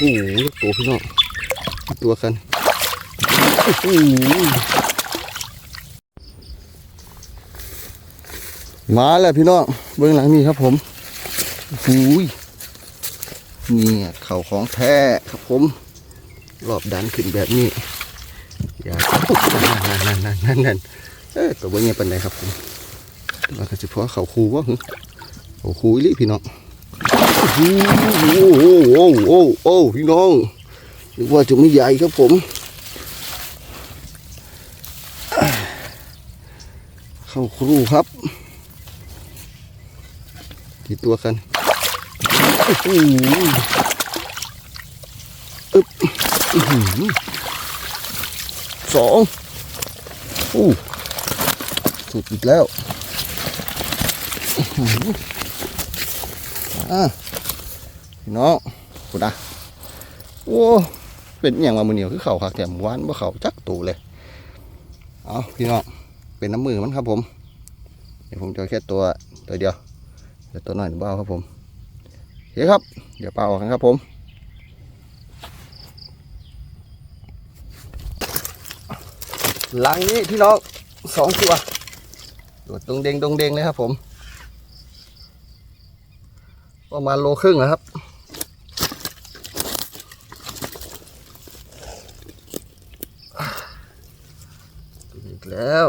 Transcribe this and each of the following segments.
หลูกตัวพี่น้องตัวกันโอ้โหมาแล้วพี่น้องเบื้องหลังนี่ครับผมหูยเนี่ยเข่าของแท้ครับผม รอบดันขึ้นแบบนี้ อย่านั่นนั่นนั่นนั่นนั่นเอ้ยตัวเงี้ยเป็นไรครับผมเราจะเพาะเข่าคูวะหึเขาคูอีหลิพี่น้อง โอ้โหโอ้โหโอ้โอ้พี่น้องนึกว่าจะไม่ใหญ่ครับผม เข้าครูครับกี่ตัวกันอึ๊บสองอู้สุดอีกแล้ว พี่น้องกูนะโอ้เป็นอย่างมามือเหนียวคือเข่าคักแต่หมู่บ้านว่เขาจักตูเลยเอาพี่น้องเป็นน้ำมือมันครับผมเดี๋ยวผมจะแค่ตัวตัวเดียวเดี๋ยวตัวหน่อยเบาครับผมโอเคครับ เดี๋ยวเปล่าออกกันครับผมหลังนี้พี่น้องสองตัวโดดตรงเด้งตรงเด้งเลยครับผม ประมาณโลครึ่งนะครับ อีกแล้ว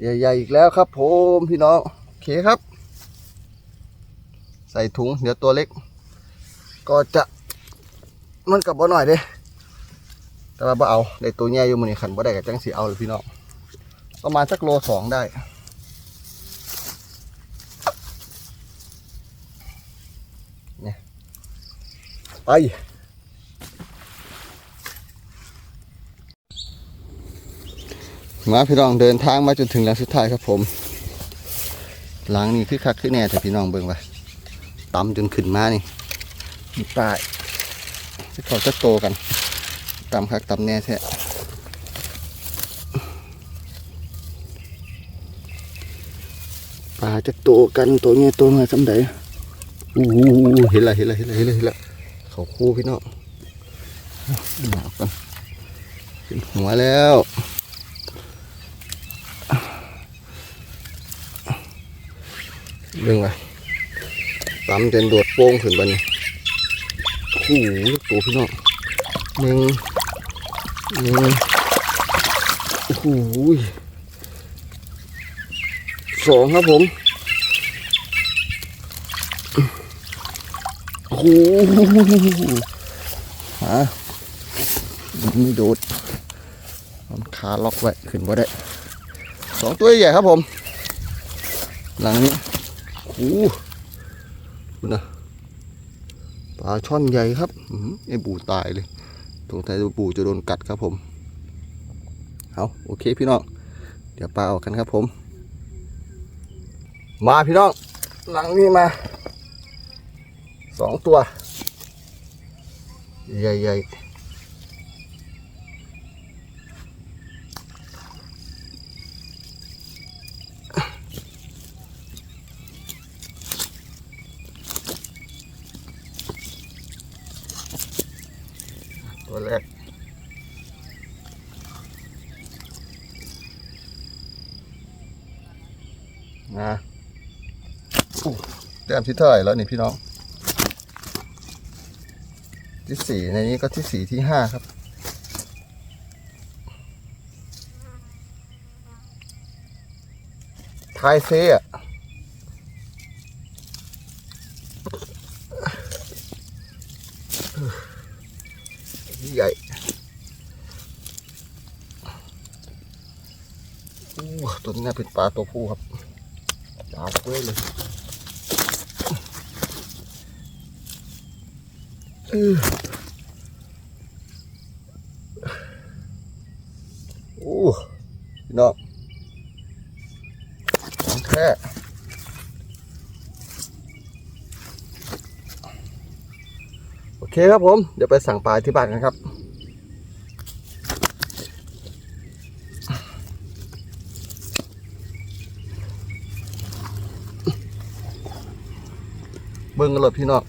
ใหญ่ๆอีกแล้วครับผมพี่น้อง โอเคครับ ใส่ถุงเดี๋ยวตัวเล็ก ก็จะมันกลับบ่หน่อยเด้ แต่ว่าบ่เอาได้ตัวใหญ่อยู่มือนี่ขันบ่ได้กับจังสีเอาเลยพี่น้องประมาณสักโลสองได้ไปมาพี่น้องเดินทางมาจนถึงหลังสุดท้ายครับผมหลังนี้คือคักคือแน่แต่พี่น้องเบิ่งไปต่ำจนขึ้นมานี่มีป้ายจะเขาจะโตกัน ตำคักตำแน่แท้ปลาจะโตกันตัวเนี้ยตัวมาสำใดอู้เห็นละเห็นละเห็นละเห็นละเห็นละเขาคู่พี่น้องหนาวกันขึ้นหัวแล้วเรื่องอะไรตำจนโดดโป้งขึ้นไปนี่โอ้โหลูกตัวพี่น้องหนึ่ง โอ้โหสองครับผมโอ้โหฮะไม่โดดขาล็อกไว้ขึ้นบ่ได้สองตัวใหญ่ครับผม หลังนี้โอ้โหนะปลาช่อนใหญ่ครับไอ้บูตายเลย ตรงไทยบูจะโดนกัดครับผมเอาโอเคพี่น้องเดี๋ยวปลาออกกันครับผม มาพี่น้องหลังนี้มาสองตัว ใหญ่ๆ นะแต้มที่เท่าไหร่แล้วนี่พี่น้อง ที่สี่ในนี้ก็ที่สี่ที่ห้าครับทายเซ่อใหญ่ตัวนี้น่าเป็นปลาตัวผู้ครับ ยาวเว้ยเลยเออโอ้พี่น้องของแท้โอเคครับผม เดี๋ยวไปสั่งปลาที่บ้านกันครับ บิ่งกันเลยพี่น้อง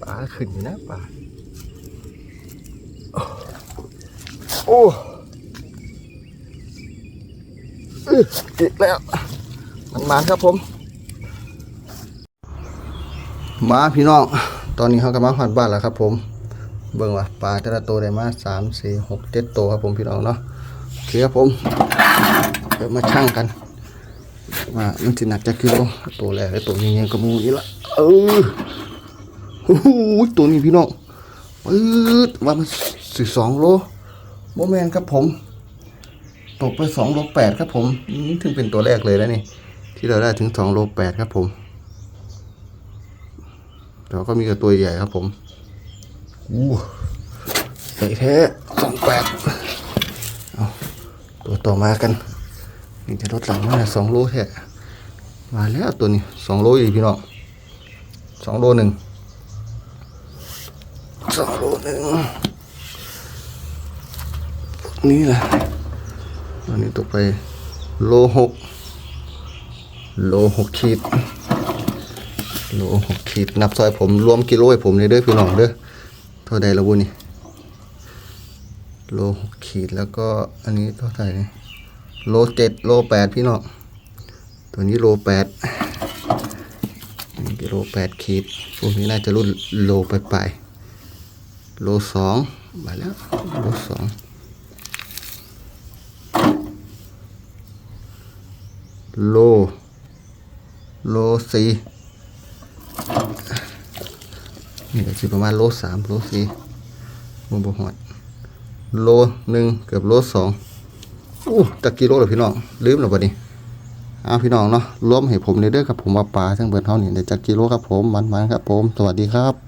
ปลาขึ้นอยู่นะปลาโอ้อื้ออีกแล้วมันมาครับผม มาพี่น้อง ตอนนี้เขากำลังหอดบ้านแล้วครับ ผม เบิ่งว่าปลาแต่ละตัวได้มาสามสี่หกเจ็ดตัวครับผมพี่น้องเนาะโอเคครับผม เดี๋ยวมาชั่งกัน ว่ามันจะหนักจะกิโลตัวแรกตัวนี้ยังกระมูนี่ละเออโอ้โหตัวนี้พี่น้องปื๊ดว่ามันสิสองโลโมแมนครับผม ตกไปสองโลแปดครับผมนี่ถึงเป็นตัวแรกเลยแล้วนี่ ที่เราได้ถึงสองโลแปดครับผมแต่ว่าก็มีกับตัวใหญ่ครับผมอู้ใส่แท้สองแปดเอาตัวต่อมากัน นี่จะลดหลังมาสองโลแท้มาแล้วตัวนี้สองโลอีกพี่น้องสองโลหนึ่งสองโลหนึ่งนี่แหละอันนี้ตกไปโลหกโลหกขีดโลหกขีดนับซอยผมรวมกิโลให้ผมเลยเด้อพี่น้องเด้อเท่าใดละบุนี่โลหกขีดแล้วก็อันนี้เท่าไหร่ โลเจ็ดโลแปดพี่น้องตัวนี้โลแปดนี่กิโลแปดขีดพวกนี้น่าจะรุ่นโลไปไปโลสองมาแล้วโลสองโล โลสี่นี่ก็สิประมาณโลสามโลสี่โมบหอดโลหนึ่งเกือบโลสอง อู้จักกิโลเหรอพี่น้องลืมแล้วบัดนี้อ้าพี่น้องเนาะรวมให้ผมเลยเด้อครับผมว่าปลาทั้งเบิดเท่านี้เด้จักกิโลครับผมมันๆครับผม สวัสดีครับ